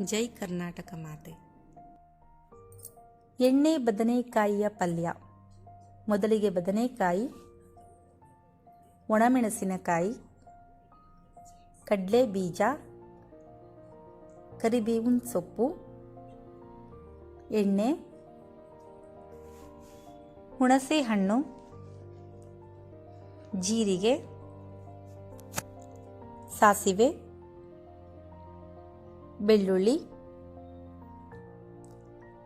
ಜೈ ಕರ್ನಾಟಕ ಮಾತೆ. ಎಣ್ಣೆ ಬದನೆಕಾಯಿಯ ಪಲ್ಯ. ಮೊದಲಿಗೆ ಬದನೆಕಾಯಿ, ಒಣಮೆಣಸಿನಕಾಯಿ, ಕಡಲೆ ಬೀಜ, ಕರಿಬೇವಿನ ಸೊಪ್ಪು, ಎಣ್ಣೆ, ಹುಣಸೆ ಹಣ್ಣು, ಜೀರಿಗೆ, ಸಾಸಿವೆ ಬೆಳ್ಳುಳ್ಳಿ,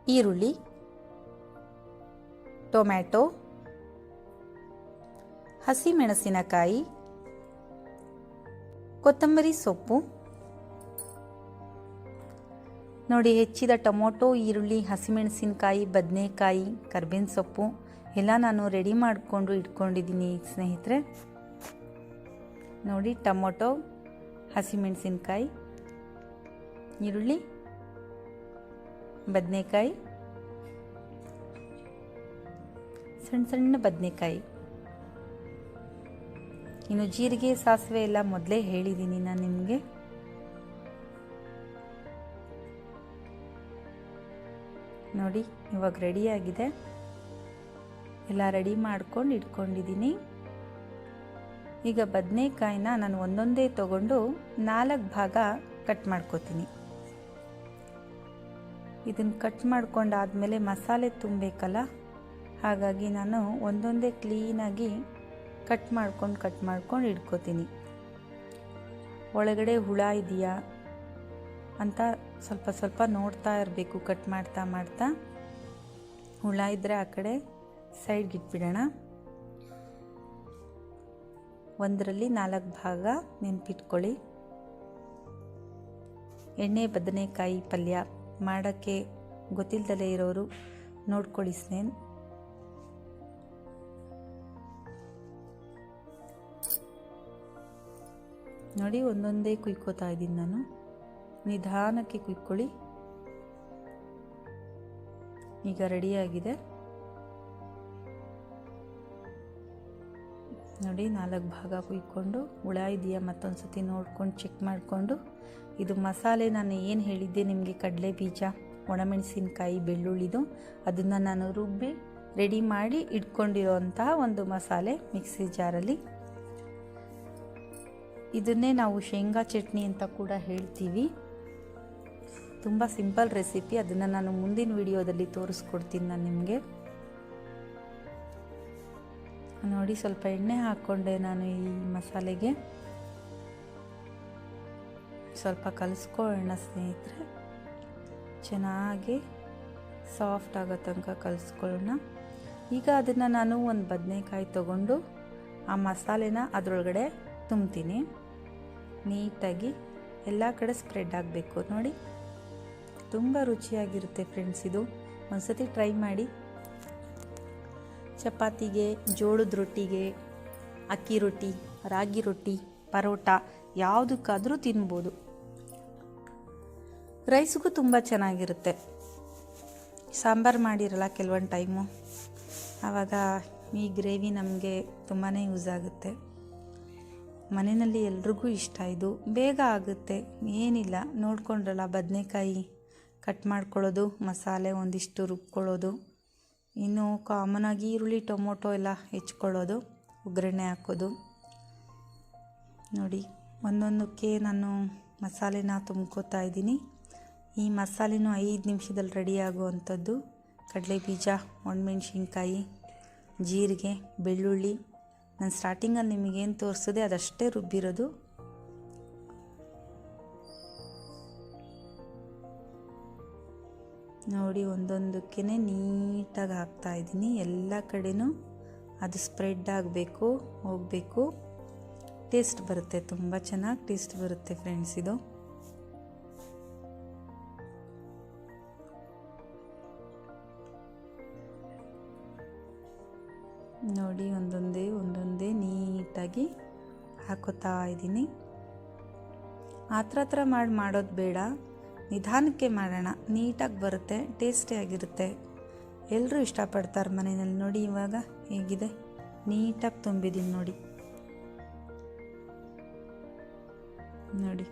ಈರುಳ್ಳಿ, ಟೊಮ್ಯಾಟೊ, ಹಸಿಮೆಣಸಿನಕಾಯಿ, ಕೊತ್ತಂಬರಿ ಸೊಪ್ಪು. ನೋಡಿ, ಹೆಚ್ಚಿದ ಟೊಮೊಟೊ, ಈರುಳ್ಳಿ, ಹಸಿಮೆಣಸಿನಕಾಯಿ, ಬದನೆಕಾಯಿ, ಕರ್ಬೇವಿನ ಸೊಪ್ಪು ಎಲ್ಲ ನಾನು ರೆಡಿ ಮಾಡಿಕೊಂಡು ಇಟ್ಕೊಂಡಿದ್ದೀನಿ ಸ್ನೇಹಿತರೆ. ನೋಡಿ, ಟೊಮೊಟೊ, ಹಸಿಮೆಣಸಿನಕಾಯಿ. ಈರುಳ್ಳಿ, ಬದನೆಕಾಯಿ, ಸಣ್ಣ ಸಣ್ಣ ಬದನೆಕಾಯಿ. ಇನ್ನು ಜೀರಿಗೆ, ಸಾಸಿವೆ ಎಲ್ಲ ಮೊದಲೇ ಹೇಳಿದ್ದೀನಿ ನಾನು ನಿಮಗೆ. ನೋಡಿ, ಇವಾಗ ರೆಡಿಯಾಗಿದೆ ಎಲ್ಲ ರೆಡಿ ಮಾಡ್ಕೊಂಡು ಇಟ್ಕೊಂಡಿದ್ದೀನಿ. ಈಗ ಬದನೆಕಾಯಿನ ನಾನು ಒಂದೊಂದೇ ತಗೊಂಡು ನಾಲ್ಕು ಭಾಗ ಕಟ್ ಮಾಡ್ಕೋತೀನಿ. ಇದನ್ನು ಕಟ್ ಮಾಡ್ಕೊಂಡಾದಮೇಲೆ ಮಸಾಲೆ ತುಂಬಬೇಕಲ್ಲ? ಹಾಗಾಗಿ ನಾನು ಒಂದೊಂದೇ ಕ್ಲೀನಾಗಿ ಕಟ್ ಮಾಡ್ಕೊಂಡು ಕಟ್ ಮಾಡ್ಕೊಂಡು ಇಟ್ಕೋತೀನಿ. ಒಳಗಡೆ ಹುಳ ಇದೆಯಾ ಅಂತ ಸ್ವಲ್ಪ ಸ್ವಲ್ಪ ನೋಡ್ತಾ ಇರಬೇಕು ಕಟ್ ಮಾಡ್ತಾ ಮಾಡ್ತಾ. ಹುಳ ಇದ್ದರೆ ಆ ಕಡೆ ಸೈಡ್ಗೆ ಇಟ್ಬಿಡೋಣ. ಒಂದರಲ್ಲಿ ನಾಲ್ಕು ಭಾಗ ನೆನ್ಪಿಟ್ಕೊಳ್ಳಿ. ಎಣ್ಣೆ, ಬದನೆಕಾಯಿ ಪಲ್ಯ. ಮಾಡೋಕ್ಕೆ ಗೊತ್ತಿಲ್ದಲೇ ಇರೋರು ನೋಡ್ಕೊಳ್ಳಿ ಸ್ನೇನ್ ನೋಡಿ ಒಂದೊಂದೇ ಕುಯ್ಕೋತಾ ಇದ್ದೀನಿ ನಾನು. ನಿಧಾನಕ್ಕೆ ಕುಯ್ಕೊಳ್ಳಿ. ಈಗ ರೆಡಿಯಾಗಿದೆ ನೋಡಿ, ನಾಲ್ಕು ಭಾಗ ಕುಯ್ಕೊಂಡು ಹುಳ ಇದೆಯಾ ಮತ್ತೊಂದು ಸತಿ ನೋಡ್ಕೊಂಡು ಚೆಕ್ ಮಾಡಿಕೊಂಡು. ಇದು ಮಸಾಲೆ, ನಾನು ಏನು ಹೇಳಿದ್ದೆ ನಿಮಗೆ? ಕಡಲೆ ಬೀಜ, ಒಣಮೆಣಸಿನ್ಕಾಯಿ, ಬೆಳ್ಳುಳ್ಳಿದು. ಅದನ್ನು ನಾನು ರುಬ್ಬಿ ರೆಡಿ ಮಾಡಿ ಇಟ್ಕೊಂಡಿರೋಂತಹ ಒಂದು ಮಸಾಲೆ ಮಿಕ್ಸಿ ಜಾರಲ್ಲಿ. ಇದನ್ನೇ ನಾವು ಶೇಂಗಾ ಚಟ್ನಿ ಅಂತ ಕೂಡ ಹೇಳ್ತೀವಿ. ತುಂಬ ಸಿಂಪಲ್ ರೆಸಿಪಿ. ಅದನ್ನು ನಾನು ಮುಂದಿನ ವಿಡಿಯೋದಲ್ಲಿ ತೋರಿಸ್ಕೊಡ್ತೀನಿ ನಾನು ನಿಮಗೆ. ನೋಡಿ, ಸ್ವಲ್ಪ ಎಣ್ಣೆ ಹಾಕ್ಕೊಂಡೆ ನಾನು ಈ ಮಸಾಲೆಗೆ. ಸ್ವಲ್ಪ ಕಲಿಸ್ಕೊಳ್ಳೋಣ ಸ್ನೇಹಿತರೆ. ಚೆನ್ನಾಗಿ ಸಾಫ್ಟ್ ಆಗೋ ತನಕ ಕಲಿಸ್ಕೊಳ್ಳೋಣ. ಈಗ ಅದನ್ನು ನಾನು ಒಂದು ಬದನೆಕಾಯಿ ತೊಗೊಂಡು ಆ ಮಸಾಲೆನ ಅದರೊಳಗಡೆ ತುಂಬ್ತೀನಿ. ನೀಟಾಗಿ ಎಲ್ಲ ಕಡೆ ಸ್ಪ್ರೆಡ್ ಆಗಬೇಕು. ನೋಡಿ, ತುಂಬ ರುಚಿಯಾಗಿರುತ್ತೆ ಫ್ರೆಂಡ್ಸ್ ಇದು. ಒಂದ್ಸತಿ ಟ್ರೈ ಮಾಡಿ. ಚಪಾತಿಗೆ, ಜೋಳದ ರೊಟ್ಟಿಗೆ, ಅಕ್ಕಿ ರೊಟ್ಟಿ, ರಾಗಿ ರೊಟ್ಟಿ, ಪರೋಟ ಯಾವುದಕ್ಕಾದರೂ ತಿನ್ಬೋದು. ರೈಸ್ಗೂ ತುಂಬ ಚೆನ್ನಾಗಿರುತ್ತೆ. ಸಾಂಬಾರು ಮಾಡಿರಲ್ಲ ಕೆಲವೊಂದು ಟೈಮು. ಆವಾಗ ಈ ಗ್ರೇವಿ ನಮಗೆ ತುಂಬಾ ಯೂಸ್ ಆಗುತ್ತೆ. ಮನೆಯಲ್ಲಿ ಎಲ್ರಿಗೂ ಇಷ್ಟ ಇದು. ಬೇಗ ಆಗುತ್ತೆ. ಏನಿಲ್ಲ. ನೋಡ್ಕೊಂಡ್ರಲ್ಲ ಬದನೆಕಾಯಿ ಕಟ್ ಮಾಡ್ಕೊಳ್ಳೋದು, ಮಸಾಲೆ ಒಂದಿಷ್ಟು ರುಬ್ಕೊಳ್ಳೋದು. ಇನ್ನು ಕಾಮನಾಗಿ ಈರುಳ್ಳಿ, ಟೊಮೊಟೊ ಎಲ್ಲ ಹೆಚ್ಕೊಳ್ಳೋದು, ಒಗ್ಗರಣೆ ಹಾಕೋದು. ನೋಡಿ, ಒಂದೊಂದಕ್ಕೆ ನಾನು ಮಸಾಲೆನ ತುಂಬ್ಕೋತಾ ಇದ್ದೀನಿ. ಈ ಮಸಾಲೆನೂ ಐದು ನಿಮಿಷದಲ್ಲಿ ರೆಡಿ ಆಗುವಂಥದ್ದು. ಕಡಲೆ ಬೀಜ ಒಣಮೆಣ್ಸಿನ್ಕಾಯಿ, ಜೀರಿಗೆ, ಬೆಳ್ಳುಳ್ಳಿ. ನಾನು ಸ್ಟಾರ್ಟಿಂಗಲ್ಲಿ ನಿಮಗೇನು ತೋರಿಸಿದೆ ಅದಷ್ಟೇ ರುಬ್ಬಿರೋದು. ನೋಡಿ ಒಂದೊಂದಕ್ಕೇ ನೀಟಾಗಿ ಹಾಕ್ತಾಯಿದ್ದೀನಿ ಎಲ್ಲ ಕಡೆಯೂ ಅದು ಸ್ಪ್ರೆಡ್ ಆಗಬೇಕು, ಹೋಗಬೇಕು. ಟೇಸ್ಟ್ ಬರುತ್ತೆ, ತುಂಬ ಚೆನ್ನಾಗಿ ಟೇಸ್ಟ್ ಬರುತ್ತೆ ಫ್ರೆಂಡ್ಸ್ ಇದು. ನೋಡಿ ಒಂದೊಂದೇ ಒಂದೊಂದೇ ನೀಟಾಗಿ ಹಾಕೋತಾ ಇದ್ದೀನಿ. ಆ ಥರ ಥರ ಮಾಡಿ ಮಾಡೋದು ಬೇಡ. ನಿಧಾನಕ್ಕೆ ಮಾಡೋಣ. ನೀಟಾಗಿ ಬರುತ್ತೆ ಟೇಸ್ಟಿಯಾಗಿರುತ್ತೆ ಎಲ್ಲರೂ ಇಷ್ಟಪಡ್ತಾರೆ ಮನೆಯಲ್ಲಿ ನೋಡಿ ಇವಾಗ ಹೇಗಿದೆ. ನೀಟಾಗಿ ತುಂಬಿದ್ದೀನಿ ನೋಡಿ. ನೋಡಿ.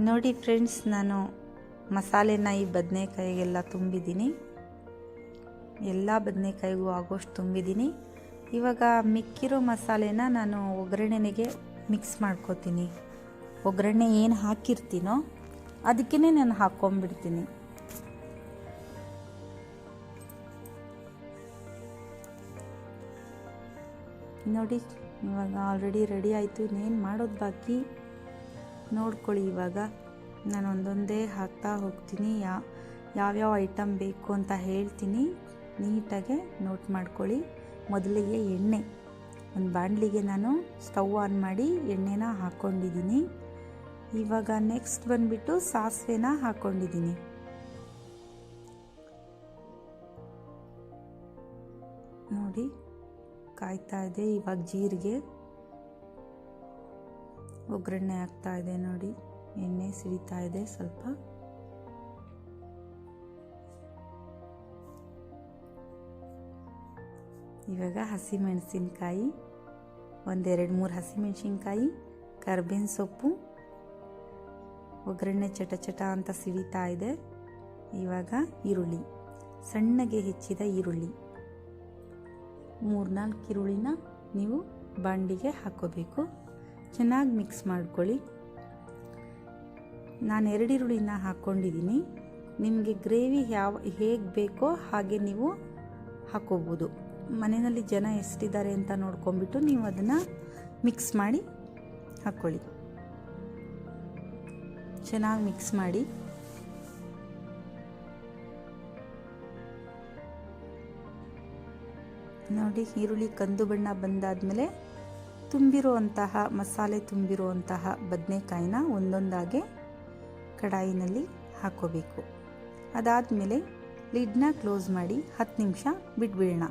ನೋಡಿ ಫ್ರೆಂಡ್ಸ್, ನಾನು ಮಸಾಲೆನ ಈ ಬದನೆಕಾಯಿಗೆಲ್ಲ ತುಂಬಿದ್ದೀನಿ. ಎಲ್ಲ ಬದನೆಕಾಯಿಗೂ ಆಗೋಷ್ಟು ತುಂಬಿದ್ದೀನಿ. ಇವಾಗ ಮಿಕ್ಕಿರೋ ಮಸಾಲೆನ ನಾನು ಒಗ್ಗರಣೆಗೆ ಮಿಕ್ಸ್ ಮಾಡ್ಕೋತೀನಿ. ಒಗ್ಗರಣೆ ಏನು ಹಾಕಿರ್ತೀನೋ ಅದಕ್ಕೇ ನಾನು ಹಾಕ್ಕೊಂಬಿಡ್ತೀನಿ ನೋಡಿ, ಇವಾಗ ಆಲ್ರೆಡಿ ರೆಡಿ ಆಯಿತು. ಇನ್ನೇನು ಮಾಡೋದು ಬಾಕಿ? ನೋಡ್ಕೊಳ್ಳಿ ಇವಾಗ. ನಾನು ಒಂದೊಂದೇ ಹಾಕ್ತಾ ಹೋಗ್ತೀನಿ. ಯಾ, ಯಾವ್ಯಾವ ಐಟಮ್ ಬೇಕು ಅಂತ ಹೇಳ್ತೀನಿ. ನೀಟಾಗೆ ನೋಟ್ ಮಾಡ್ಕೊಳ್ಳಿ. ಮೊದಲಿಗೆ ಎಣ್ಣೆ. ಒಂದು ಬಾಣಲಿಗೆ ನಾನು ಸ್ಟವ್ ಆನ್ ಮಾಡಿ ಎಣ್ಣೆನ ಹಾಕ್ಕೊಂಡಿದ್ದೀನಿ ಇವಾಗ ನೆಕ್ಸ್ಟ್ ಬಂದುಬಿಟ್ಟು ಸಾಸಿವೆನ ಹಾಕ್ಕೊಂಡಿದ್ದೀನಿ ನೋಡಿ, ಕಾಯ್ತಾ ಇದೆ ಇವಾಗ ಜೀರಿಗೆ. ಒಗ್ಗರಣೆ ಆಗ್ತಾ ಇದೆ ನೋಡಿ, ಎಣ್ಣೆ ಸಿಡಿತಾ ಇದೆ ಸ್ವಲ್ಪ. ಇವಾಗ ಹಸಿಮೆಣಸಿನ್ಕಾಯಿ, ಒಂದೆರಡು ಮೂರು ಹಸಿಮೆಣಸಿನ್ಕಾಯಿ, ಕರ್ಬೇವಿನ ಸೊಪ್ಪು ಒಗ್ಗರಣೆ ಚಟ ಚಟ ಅಂತ ಸಿಡಿತಾ ಇದೆ. ಇವಾಗ ಈರುಳ್ಳಿ. ಸಣ್ಣಗೆ ಹೆಚ್ಚಿದ ಈರುಳ್ಳಿ. ಮೂರ್ನಾಲ್ಕು ಈರುಳ್ಳಿನ ನೀವು ಬಾಂಡಿಗೆ ಹಾಕೋಬೇಕು. ಚೆನ್ನಾಗಿ ಮಿಕ್ಸ್ ಮಾಡ್ಕೊಳ್ಳಿ. ನಾನು ಎರಡು ಈರುಳ್ಳಿನ ಹಾಕ್ಕೊಂಡಿದ್ದೀನಿ. ನಿಮಗೆ ಗ್ರೇವಿ ಯಾವ, ಹೇಗೆ ಬೇಕೋ ಹಾಗೆ ನೀವು ಹಾಕೋಬೋದು. ಮನೆಯಲ್ಲಿ ಜನ ಎಷ್ಟಿದ್ದಾರೆ ಅಂತ ನೋಡ್ಕೊಂಬಿಟ್ಟು ನೀವು ಅದನ್ನು ಮಿಕ್ಸ್ ಮಾಡಿ ಹಾಕ್ಕೊಳ್ಳಿ ಚೆನ್ನಾಗಿ ಮಿಕ್ಸ್ ಮಾಡಿ ನೋಡಿ ಈರುಳ್ಳಿ ಕಂದು ಬಣ್ಣ ಬಂದಾದಮೇಲೆ ತುಂಬಿರುವಂತಹ, ಮಸಾಲೆ ತುಂಬಿರುವಂತಹ ಬದನೆಕಾಯಿನ ಒಂದೊಂದಾಗೆ ಕಡಾಯಿನಲ್ಲಿ ಹಾಕೋಬೇಕು. ಅದಾದಮೇಲೆ ಲಿಡ್ನ ಕ್ಲೋಸ್ ಮಾಡಿ ಹತ್ತು ನಿಮಿಷ ಬಿಟ್ಬಿಡೋಣ.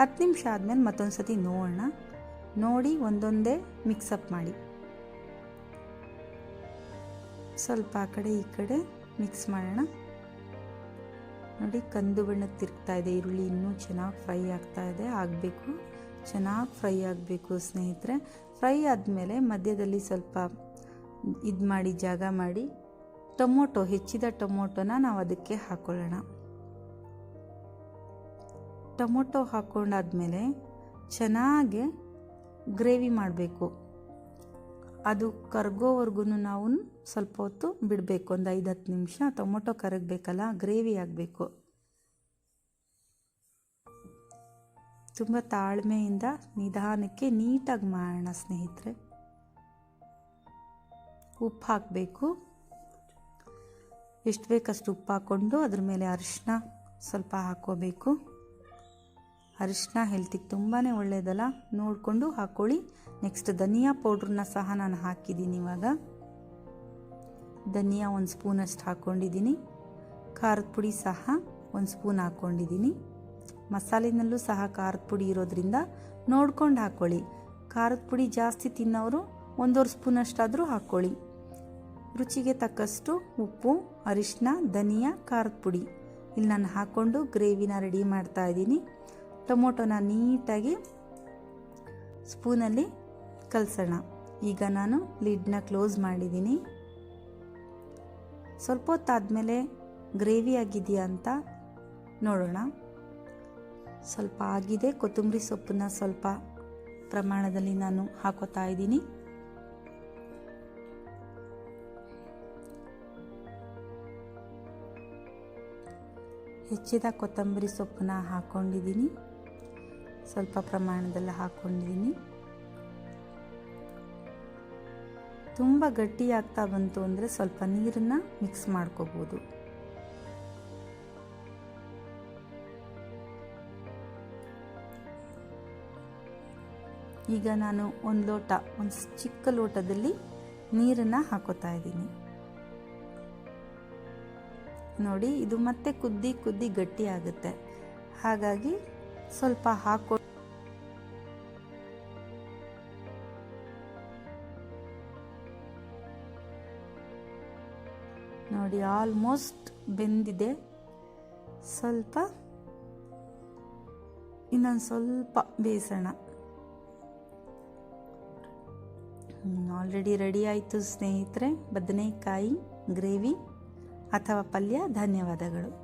ಹತ್ತು ನಿಮಿಷ ಆದಮೇಲೆ ಮತ್ತೊಂದು ಸತಿ ನೋಡೋಣ. ನೋಡಿ ಒಂದೊಂದೇ ಮಿಕ್ಸಪ್ ಮಾಡಿ. ಸ್ವಲ್ಪ ಆ ಕಡೆ ಈ ಕಡೆ ಮಿಕ್ಸ್ ಮಾಡೋಣ. ನೋಡಿ, ಕಂದು ಬಣ್ಣ ತಿರುಗ್ತಾ ಇದೆ, ಈರುಳ್ಳಿ ಇನ್ನೂ ಚೆನ್ನಾಗಿ ಫ್ರೈ ಆಗ್ತಾ ಇದೆ, ಆಗಬೇಕು. ಚೆನ್ನಾಗಿ ಫ್ರೈ ಆಗಬೇಕು ಸ್ನೇಹಿತರೆ. ಫ್ರೈ ಆದಮೇಲೆ ಮಧ್ಯದಲ್ಲಿ ಸ್ವಲ್ಪ ಇದು ಮಾಡಿ, ಜಾಗ ಮಾಡಿ, ಟೊಮೊಟೊ, ಹೆಚ್ಚಿದ ಟೊಮೊಟೊನ ನಾವು ಅದಕ್ಕೆ ಹಾಕೊಳ್ಳೋಣ. ಟೊಮೊಟೊ ಹಾಕ್ಕೊಂಡಾದ್ಮೇಲೆ ಚೆನ್ನಾಗೆ ಗ್ರೇವಿ ಮಾಡಬೇಕು. ಅದು ಕರ್ಗೋವರೆಗೂ ನಾವು ಸ್ವಲ್ಪ ಹೊತ್ತು ಬಿಡಬೇಕು. ಒಂದು ಐದು ಹತ್ತು ನಿಮಿಷ. ಟೊಮೊಟೊ ಕರಗಬೇಕಲ್ಲ, ಗ್ರೇವಿ ಆಗಬೇಕು. ತುಂಬ ತಾಳ್ಮೆಯಿಂದ ನಿಧಾನಕ್ಕೆ ನೀಟಾಗಿ ಮಾಡೋಣ ಸ್ನೇಹಿತರೆ. ಉಪ್ಪು ಹಾಕಬೇಕು. ಎಷ್ಟು ಬೇಕಷ್ಟು ಉಪ್ಪು ಹಾಕ್ಕೊಂಡು ಅದ್ರ ಮೇಲೆ ಅರಿಶಿನ ಸ್ವಲ್ಪ ಹಾಕ್ಕೋಬೇಕು. ಅರಿಶಿನ ಹೆಲ್ತಿಗೆ ತುಂಬಾ ಒಳ್ಳೆಯದಲ್ಲ ನೋಡಿಕೊಂಡು ಹಾಕ್ಕೊಳ್ಳಿ ನೆಕ್ಸ್ಟ್ ಧನಿಯಾ ಪೌಡ್ರನ್ನ ಸಹ ನಾನು ಹಾಕಿದ್ದೀನಿ ಇವಾಗ. ಧನಿಯಾ ಒಂದು ಸ್ಪೂನಷ್ಟು ಹಾಕ್ಕೊಂಡಿದ್ದೀನಿ ಖಾರದ ಪುಡಿ ಸಹ ಒಂದು ಸ್ಪೂನ್ ಹಾಕ್ಕೊಂಡಿದ್ದೀನಿ ಮಸಾಲೆನಲ್ಲೂ ಸಹ ಖಾರದ ಪುಡಿ ಇರೋದ್ರಿಂದ ನೋಡ್ಕೊಂಡು ಹಾಕ್ಕೊಳ್ಳಿ ಖಾರದ ಪುಡಿ ಜಾಸ್ತಿ ತಿನ್ನೋರು ಒಂದೂವರೆ ಸ್ಪೂನಷ್ಟಾದರೂ ಹಾಕ್ಕೊಳ್ಳಿ ರುಚಿಗೆ ತಕ್ಕಷ್ಟು ಉಪ್ಪು ಅರಿಶಿನ ಧನಿಯಾ, ಖಾರದ ಪುಡಿ. ಇಲ್ಲಿ ನಾನು ಹಾಕ್ಕೊಂಡು ಗ್ರೇವಿನ ರೆಡಿ ಮಾಡ್ತಾ ಇದ್ದೀನಿ. ಟೊಮೊಟೊನ ನೀಟಾಗಿ ಸ್ಪೂನಲ್ಲಿ ಕಲಸೋಣ. ಈಗ ನಾನು ಲಿಡ್ನ ಕ್ಲೋಸ್ ಮಾಡಿದ್ದೀನಿ. ಸ್ವಲ್ಪ ಹೊತ್ತಾದಮೇಲೆ ಗ್ರೇವಿ ಆಗಿದೆಯಾ ಅಂತ ನೋಡೋಣ. ಸ್ವಲ್ಪ ಆಗಿದೆ. ಕೊತ್ತಂಬರಿ ಸೊಪ್ಪನ್ನ ಸ್ವಲ್ಪ ಪ್ರಮಾಣದಲ್ಲಿ ನಾನು ಹಾಕೋತಾ ಇದ್ದೀನಿ. ಹೆಚ್ಚಿದ ಕೊತ್ತಂಬರಿ ಸೊಪ್ಪನ್ನ ಹಾಕ್ಕೊಂಡಿದ್ದೀನಿ ಸ್ವಲ್ಪ ಪ್ರಮಾಣದಲ್ಲಿ ಹಾಕ್ಕೊಂಡಿದ್ದೀನಿ ತುಂಬ ಗಟ್ಟಿ ಆಗ್ತಾ ಬಂತು ಅಂದರೆ ಸ್ವಲ್ಪ ನೀರನ್ನು ಮಿಕ್ಸ್ ಮಾಡ್ಕೋಬೋದು. ಈಗ ನಾನು ಒಂದು ಲೋಟ, ಒಂದು ಚಿಕ್ಕ ಲೋಟದಲ್ಲಿ ನೀರನ್ನು ಹಾಕೋತಾ ಇದ್ದೀನಿ. ನೋಡಿ, ಇದು ಮತ್ತೆ ಕುದ್ದಿ ಕುದ್ದಿ ಗಟ್ಟಿ ಆಗುತ್ತೆ ಹಾಗಾಗಿ ಸ್ವಲ್ಪ ಹಾಕೊ ನೋಡಿ ಆಲ್ಮೋಸ್ಟ್ ಬೆಂದಿದೆ. ಸ್ವಲ್ಪ, ಇನ್ನೊಂದು ಸ್ವಲ್ಪ ಬೇಯಿಸೋಣ ಆಲ್ರೆಡಿ ರೆಡಿ ಆಯಿತು ಸ್ನೇಹಿತರೆ. ಬದನೆಕಾಯಿ, ಗ್ರೇವಿ ಅಥವಾ ಪಲ್ಯ, ಧನ್ಯವಾದಗಳು.